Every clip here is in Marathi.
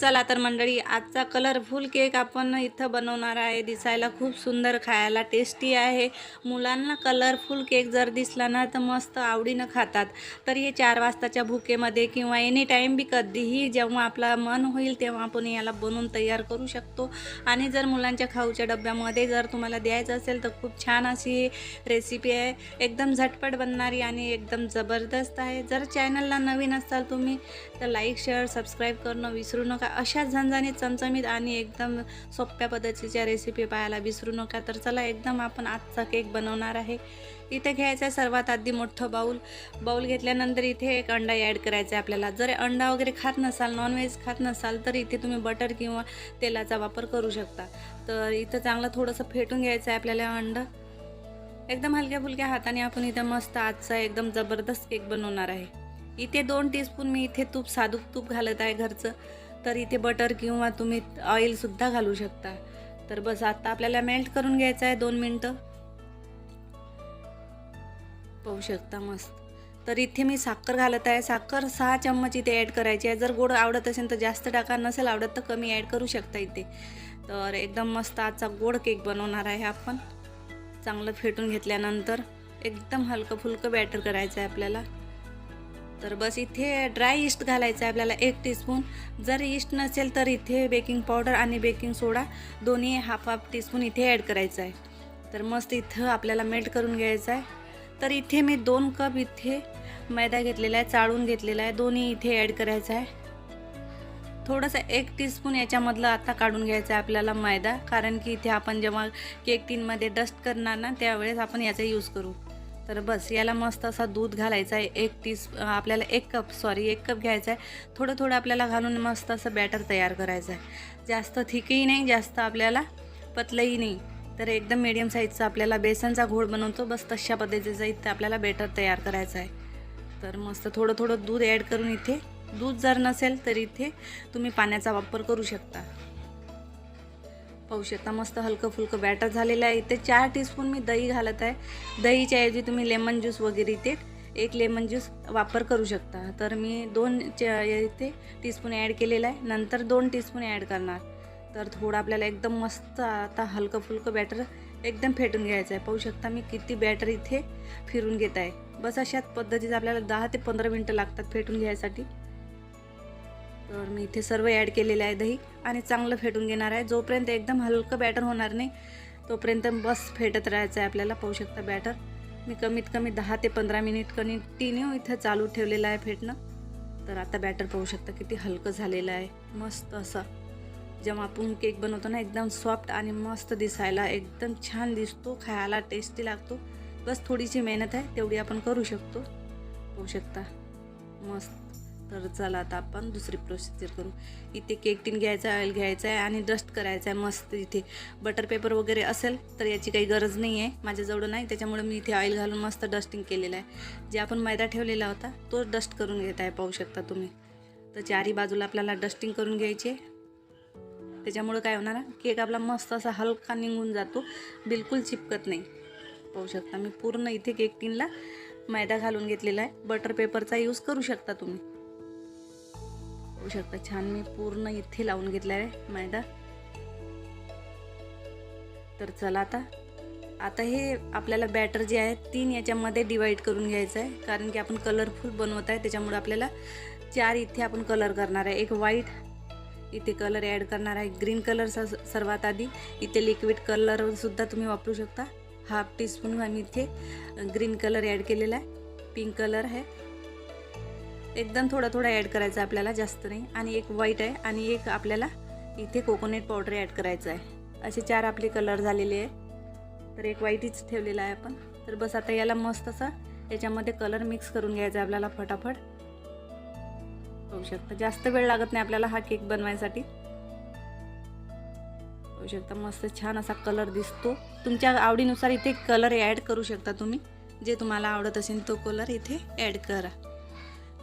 चला तर मंडळी आजचा कलरफुल केक आपण इथं बनवणार आहे. दिसायला खूप सुंदर खायला टेस्टी आहे. मुलांना कलरफुल केक जर दिसला ना तर मस्त आवडीनं खातात. तर हे चार वाजताच्या भुकेमध्ये किंवा एनी टाईम बी कधीही जेव्हा आपला मन होईल तेव्हा आपण याला बनवून तयार करू शकतो. आणि जर मुलांच्या खाऊच्या डब्यामध्ये जर तुम्हाला द्यायचं असेल तर खूप छान अशी रेसिपी आहे. एकदम झटपट बनणारी आणि एकदम जबरदस्त आहे. जर चॅनलला नवीन असाल तुम्ही तर लाईक शेअर सबस्क्राईब करणं विसरू नका. अशा झणझणीत चमचमीत आणि एकदम सोप्या पद्धतीच्या रेसिपी पाहायला विसरू नका. तर चला एकदम आपण आजचा केक बनवणार आहे. इथे घ्यायचं आहे सर्वात आधी मोठं बाऊल बाऊल घेतल्यानंतर इथे एक अंडा ॲड करायचा आहे आपल्याला. जर अंडा वगैरे खात नसाल नॉनव्हेज खात नसाल तर इथे तुम्ही बटर किंवा तेलाचा वापर करू शकता. तर इथं चांगलं थोडंसं फेटून घ्यायचं आहे आपल्याला अंडं. एकदम हलक्या फुलक्या हाताने आपण इथं मस्त आजचा एकदम जबरदस्त केक बनवणार आहे. इथे दोन टीस्पून मी इथे तूप साधू तूप घालत आहे घरचं. तर इथे बटर किंवा तुम्ही ऑइलसुद्धा घालू शकता. तर बस आता आपल्याला मेल्ट करून घ्यायचं आहे दोन मिनटं. पाहू शकता मस्त. तर इथे मी साखर घालत आहे. साखर सहा चम्मच इथे ॲड करायची आहे. जर गोड आवडत असेल तर जास्त टाका नसेल आवडत तर कमी ॲड करू शकता इथे. तर एकदम मस्त आजचा गोड केक बनवणार आहे आपण. चांगलं फेटून घेतल्यानंतर एकदम हलकं फुलकं बॅटर करायचं आहे आपल्याला. तर बस इथे ड्राय इस्ट घालायचं आहे आपल्याला एक टीस्पून जर इस्ट नसेल तर इथे बेकिंग पावडर आणि बेकिंग सोडा दोन्ही हाफ हाफ टीस्पून इथे ॲड करायचं आहे. तर मस्त इथं आपल्याला मेल्ट करून घ्यायचं आहे. तर इथे मी दोन कप इथे मैदा घेतलेला आहे चाळून घेतलेला आहे. दोन्ही इथे ॲड करायचं आहे. थोडंसं एक टीस्पून याच्यामधलं आता काढून घ्यायचं आहे आपल्याला मैदा. कारण की इथे आपण जेव्हा केक टीनमध्ये डस्ट करणार ना त्यावेळेस आपण याचा यूज करू. तर बस याला मस्त असा दूध घालायचा आहे. एक टीस आपल्याला एक कप सॉरी एक कप घ्यायचा आहे. थोडं थोडं आपल्याला घालून मस्त असं बॅटर तयार करायचं आहे. जास्त थिकही नाही जास्त आपल्याला पतलंही नाही. तर एकदम मीडियम साईजचा आपल्याला बेसनचा घोळ बनवतो. बस तशा पद्धतीचं इथं आपल्याला बॅटर तयार करायचं आहे. तर मस्त थोडं थोडं दूध ॲड करून इथे दूध जर नसेल तर इथे तुम्ही पाण्याचा वापर करू शकता. पाहू शकता. मस्त हलकं फुलकं बॅटर झालेलं आहे. इथे चार टीस्पून मी दही घालत आहे. दहीच्या ऐवजी तुम्ही लेमन ज्यूस वगैरे इथे एक लेमन ज्यूस वापर करू शकता. तर मी दोन इथे टीस्पून ॲड केलेला आहे. नंतर दोन टीस्पून ॲड करणार. तर थोडं आपल्याला एकदम मस्त आता हलकं फुलकं बॅटर एकदम फेटून घ्यायचं आहे. पाहू शकता मी किती बॅटर इथे फिरून घेत आहे. बस अशाच पद्धतीचं आपल्याला दहा ते पंधरा मिनटं लागतात फेटून घ्यायसाठी. तर मी इथे सर्व ॲड केलेलं आहे दही. आणि चांगलं फेटून घेणार आहे. जोपर्यंत एकदम हलकं बॅटर होणार नाही तोपर्यंत बस फेटत राहायचं आहे आपल्याला पाहू शकता बॅटर मी कमीत कमी दहा ते पंधरा मिनिट कंटिन्यू इथं चालू ठेवलेलं आहे फेटणं. तर आता बॅटर पाहू शकता किती हलकं झालेलं आहे. मस्त असं. जेव्हा आपण केक बनवतो ना एकदम सॉफ्ट आणि मस्त दिसायला एकदम छान दिसतो खायला टेस्टी लागतो. बस थोडीशी मेहनत आहे तेवढी आपण करू शकतो. पाहू शकता. मस्त. तर चला आता आपण दुसरी प्रोसिजर करू. इथे केक टीन घ्यायचा ऑइल घ्यायचा आहे आणि डस्ट करायचा आहे मस्त इथे. बटर पेपर वगैरे असेल तर याची काही गरज नाही आहे माझ्याजवळ नाही त्याच्यामुळे मी इथे ऑइल घालून मस्त डस्टिंग केलेलं आहे. जे आपण मैदा ठेवलेला होता तो डस्ट करून घेत आहे पाहू शकता तुम्ही. तर चारी बाजूला आपल्याला डस्टिंग करून घ्यायची त्याच्यामुळं काय होणार केक आपला मस्त असा हलका निघून जातो बिलकुल चिपकत नाही. पाहू शकता मी पूर्ण इथे केक टीनला मैदा घालून घेतलेला आहे. बटर पेपरचा यूज करू शकता तुम्ही. बघू शकता. छान मी पूर्ण इथे लावून घेतला आहे मैदा. तर चला आता. आता हे आपल्याला बॅटर जे आहे तीन याच्यामध्ये डिवाईड करून घ्यायचं आहे कारण की आपण कलरफुल बनवत आहे त्याच्यामुळे आपल्याला चार इथे आपण कलर करणार आहे. एक व्हाईट इथे कलर ॲड करणार आहे. ग्रीन कलर सर्वात आधी. इथे लिक्विड कलरसुद्धा तुम्ही वापरू शकता. हाफ टीस्पून आम्ही इथे ग्रीन कलर ॲड केलेला आहे. पिंक कलर आहे. एकदम थोडा थोडा ॲड करायचा आपल्याला जास्त नाही. आणि एक व्हाईट आहे आणि एक आपल्याला इथे कोकोनट पावडर ॲड करायचं आहे. असे चार आपले कलर झालेले आहे. तर एक व्हाईटच ठेवलेला आहे आपण. तर बस आता याला मस्त असा याच्यामध्ये कलर मिक्स करून घ्यायचा आहे आपल्याला फटाफट. होऊ शकतं. जास्त वेळ लागत नाही आपल्याला हा केक बनवायसाठी. होऊ शकता. मस्त छान असा कलर दिसतो. तुमच्या आवडीनुसार इथे कलर ॲड करू शकता तुम्ही. जे तुम्हाला आवडत असेल तो कलर इथे ॲड करा.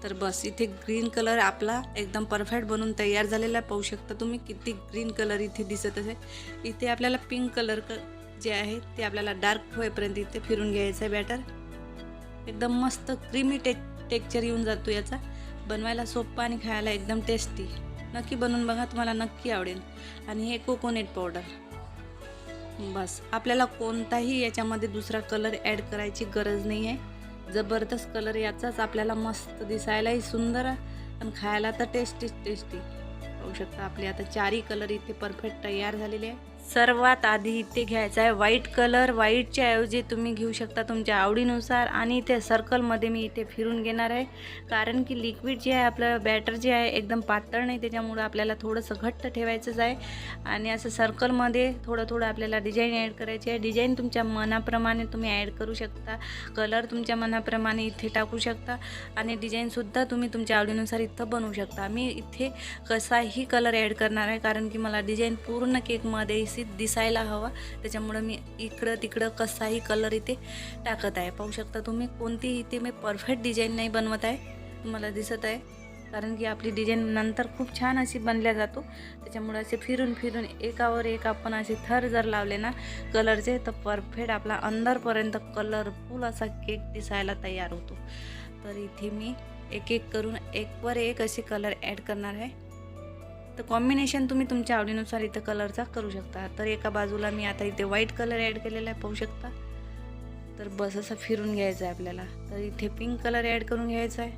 तर बस इथे ग्रीन कलर आपला एकदम परफेक्ट बनून तयार झालेला आहे. पाहू शकता तुम्ही किती ग्रीन कलर इथे दिसत असेल. इथे आपल्याला पिंक कलर क जे आहे ते आपल्याला डार्क होईपर्यंत इथे फिरून घ्यायचं आहे बॅटर एकदम मस्त क्रीमी टेक टेक्चर येऊन जातो याचा. बनवायला सोपं आणि खायला एकदम टेस्टी नक्की बनवून बघा तुम्हाला नक्की आवडेल. आणि हे कोकोनट पावडर बस आपल्याला कोणताही याच्यामध्ये दुसरा कलर ॲड करायची गरज नाही आहे जबरदस्त कलर याचाच आपल्याला मस्त दिसायलाही सुंदर आणि खायला तर टेस्टी टेस्टी पाहू शकता आपले आता चारही कलर इथे परफेक्ट तयार झालेले आहे. सर्वात आधी इथे घ्यायचा आहे. व्हाईट कलर व्हाईटच्या ऐवजी तुम्ही घेऊ शकता तुमच्या आवडीनुसार आणि इथे सर्कलमध्ये मी इथे फिरून घेणार आहे. कारण की लिक्विड जे आहे आपलं बॅटर जे आहे एकदम पातळ नाही. त्याच्यामुळं आपल्याला थोडंसं घट्ट ठेवायचंच आहे. आणि असं सर्कलमध्ये थोडं थोडं आपल्याला डिझाईन ॲड करायची आहे. डिझाईन तुमच्या मनाप्रमाणे तुम्ही ॲड करू शकता. कलर तुमच्या मनाप्रमाणे इथे टाकू शकता. आणि डिझाईनसुद्धा तुम्ही तुमच्या आवडीनुसार इथं बनवू शकता. मी इथे कसाही कलर ॲड करणार आहे. कारण की मला डिझाईन पूर्ण केकमध्ये दिसायला हवा. त्याच्यामुळं मी इकडं तिकडं कसाही कलर इथे टाकत आहे. पाहू शकता तुम्ही कोणतीही इथे मी परफेक्ट डिझाईन नाही बनवत आहे. तुम्हाला दिसत आहे. कारण की आपली डिझाईन नंतर खूप छान अशी बनल्या जातो. त्याच्यामुळे असे फिरून फिरून एकावर एक आपण असे थर जर लावले ना कलरचे तर परफेक्ट आपला अंदरपर्यंत कलरफुल असा केक दिसायला तयार होतो. तर इथे मी एक एक करून एकवर एक असे कलर ॲड करणार आहे. तर कॉम्बिनेशन तुम्ही तुमच्या आवडीनुसार इथं कलरचा करू शकता. तर एका बाजूला मी आता इथे व्हाईट कलर ॲड केलेला आहे पाहू शकता. तर बस असं फिरून घ्यायचं आहे आपल्याला. तर इथे पिंक कलर ॲड करून घ्यायचा आहे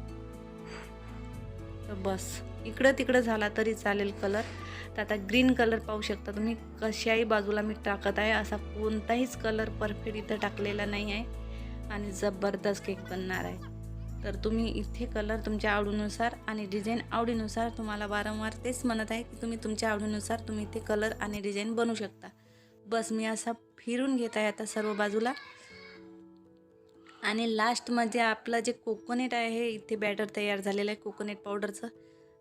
तर बस. इकडं तिकडं झाला तरी चालेल कलर तर आता ग्रीन कलर पाहू शकता तुम्ही. कशाही बाजूला मी टाकत आहे असा कोणताहीच कलर परफेक्ट इथं टाकलेला नाही आहे. आणि जबरदस्त केक बनणार आहे. तर तुम्ही इथे कलर तुमच्या आवडीनुसार आणि डिझाईन आवडीनुसार तुम्हाला वारंवार तेच म्हणत आहे की तुम्ही तुमच्या आवडीनुसार तुम्ही इथे कलर आणि डिझाईन बनवू शकता. बस मी असा फिरून घेत आहे आता सर्व बाजूला. आणि लास्टमध्ये आपलं जे कोकोनट आहे इथे बॅटर तयार झालेलं आहे कोकोनट पावडरचं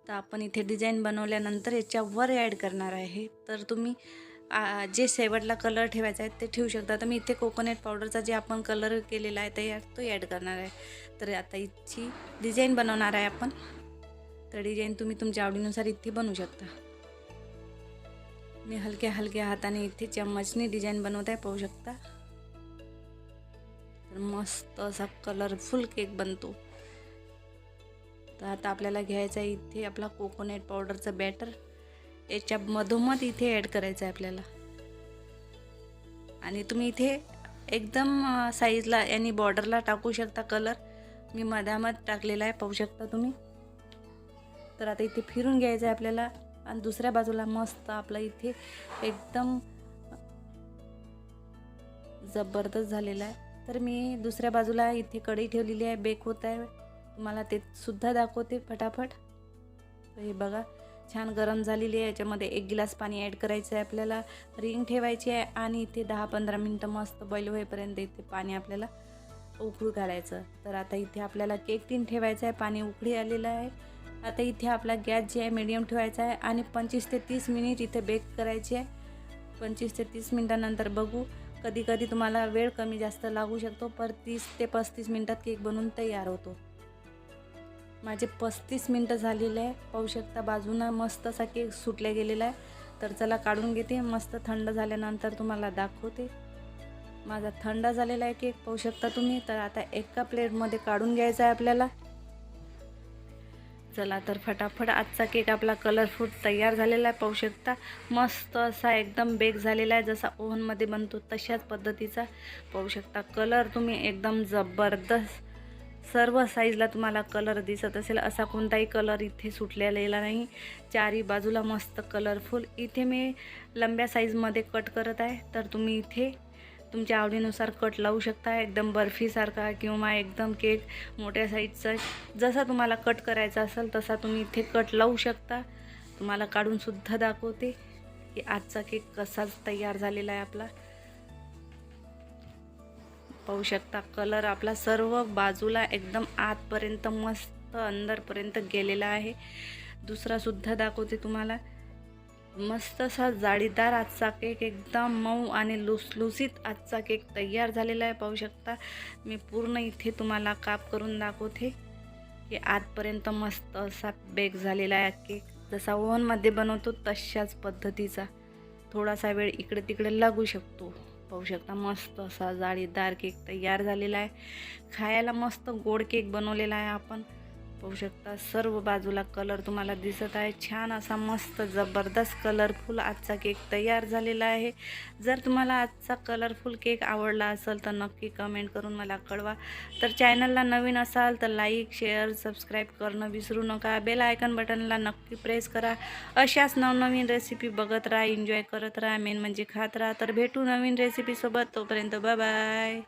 तर आपण इथे डिझाईन बनवल्यानंतर याच्यावर ॲड करणार आहे. तर तुम्ही जे शेवटला कलर ठेवायचा आहे ते ठेवू शकता. तर मी इथे कोकोनट पावडरचा जे आपण कलर केलेला आहे तयार तो ॲड करणार आहे. तर आता इथची डिझाईन बनवणार आहे आपण. तर डिझाईन तुम्ही तुमच्या आवडीनुसार इथे बनवू शकता. मी हलक्या हलक्या हाताने इथे चम्मचने डिझाईन बनवत आहे पाहू शकता. तर मस्त असा कलरफुल केक बनतो. तर आता आपल्याला घ्यायचं आहे इथे आपला कोकोनट पावडरचं बॅटर याच्या मधोमध इथे ॲड करायचं आहे आपल्याला. आणि तुम्ही इथे एकदम साईजला यांनी बॉर्डरला टाकू शकता कलर मी मधामध टाकलेला आहे पाहू शकता तुम्ही. तर आता इथे फिरून घ्यायचं आहे आपल्याला. आणि दुसऱ्या बाजूला मस्त आपलं इथे एकदम जबरदस्त झालेला आहे. तर मी दुसऱ्या बाजूला इथे कढई ठेवलेली आहे बेक होत आहे. तुम्हाला ते सुद्धा दाखवते फटाफट. हे बघा. छान गरम झालेली आहे. याच्यामध्ये एक गिलास पाणी ॲड करायचं आहे आपल्याला. रिंग ठेवायची आहे आणि इथे दहा पंधरा मिनटं मस्त बॉईल होईपर्यंत इथे पाणी आपल्याला उकळू घालायचं. तर आता इथे आपल्याला केक टीन ठेवायचं आहे पाणी उकळी आलेलं आहे. आता इथे आपला गॅस जे आहे मीडियम ठेवायचा आहे आणि पंचवीस ते तीस मिनिट इथे बेक करायची आहे. पंचवीस ते तीस मिनटानंतर बघू. कधी कधी तुम्हाला वेळ कमी जास्त लागू शकतो. पर तीस ते पस्तीस मिनटात केक बनवून तयार होतो. माझे पस्तीस मिनटं झालेले आहे. पाहू शकता बाजूनं मस्त असा केक सुटल्या गेलेला आहे. तर चला काढून घेते. मस्त थंड झाल्यानंतर तुम्हाला दाखवते. माझा थंड झालेला आहे केक पाहू शकता तुम्ही. तर आता एका प्लेटमध्ये काढून घ्यायचा आहे आपल्याला. चला तर फटाफट आजचा केक आपला कलरफुल तयार झालेला आहे पाहू शकता. मस्त असा एकदम बेक झालेला आहे जसा ओव्हनमध्ये बनतो तशाच पद्धतीचा. पाहू शकता कलर तुम्ही एकदम जबरदस्त सर्व साईजला तुम्हाला कलर दिसत असेल असा कोणताही कलर इथे सुटलेला नाही. चारी बाजूला मस्त कलरफुल इथे मी लंब्या साईजमध्ये कट करत आहे तर तुम्ही इथे तुमच्या आवडीनुसार कट लावू शकता. एकदम बर्फीसारखा किंवा एकदम केक मोठ्या साईजचा जसा तुम्हाला कट करायचा असेल तसा तुम्ही इथे कट लावू शकता. तुम्हाला काढूनसुद्धा दाखवते की आजचा केक कसाच तयार झालेला आहे आपला. पाहू शकता. कलर आपला सर्व बाजूला एकदम आतपर्यंत मस्त अंदरपर्यंत गेलेला आहे. दुसरासुद्धा दाखवते तुम्हाला. मस्त असा जाळीदार आजचा केक एकदम मऊ आणि लुसलुसीत आजचा केक तयार झालेला आहे. पाहू शकता. मी पूर्ण इथे तुम्हाला काप करून दाखवते. की आतपर्यंत मस्त असा बेक झालेला आहे केक. जसा ओव्हनमध्ये बनवतो तशाच पद्धतीचा. थोडासा वेळ इकडे तिकडे लागू शकतो. पाहू शकता. मस्त असा जाळीदार केक तयार झालेला आहे. खायला मस्त गोड केक बनवलेला आहे आपण. पाहू शकता. सर्व बाजूला कलर तुम्हाला दिसत आहे. छान असा मस्त जबरदस्त कलरफुल आजचा केक तयार झालेला आहे. जर तुम्हाला आजचा कलरफुल केक आवडला असेल तर नक्की कमेंट करून मला कळवा. तर चॅनलला नवीन असाल तर लाईक शेअर सबस्क्राईब करणं विसरू नका. बेल आयकन बटनला नक्की प्रेस करा. अशाच नवनवीन रेसिपी बघत राहा एन्जॉय करत राहा मेन म्हणजे खात राहा. तर भेटू नवीन रेसिपीसोबत तोपर्यंत बाय बाय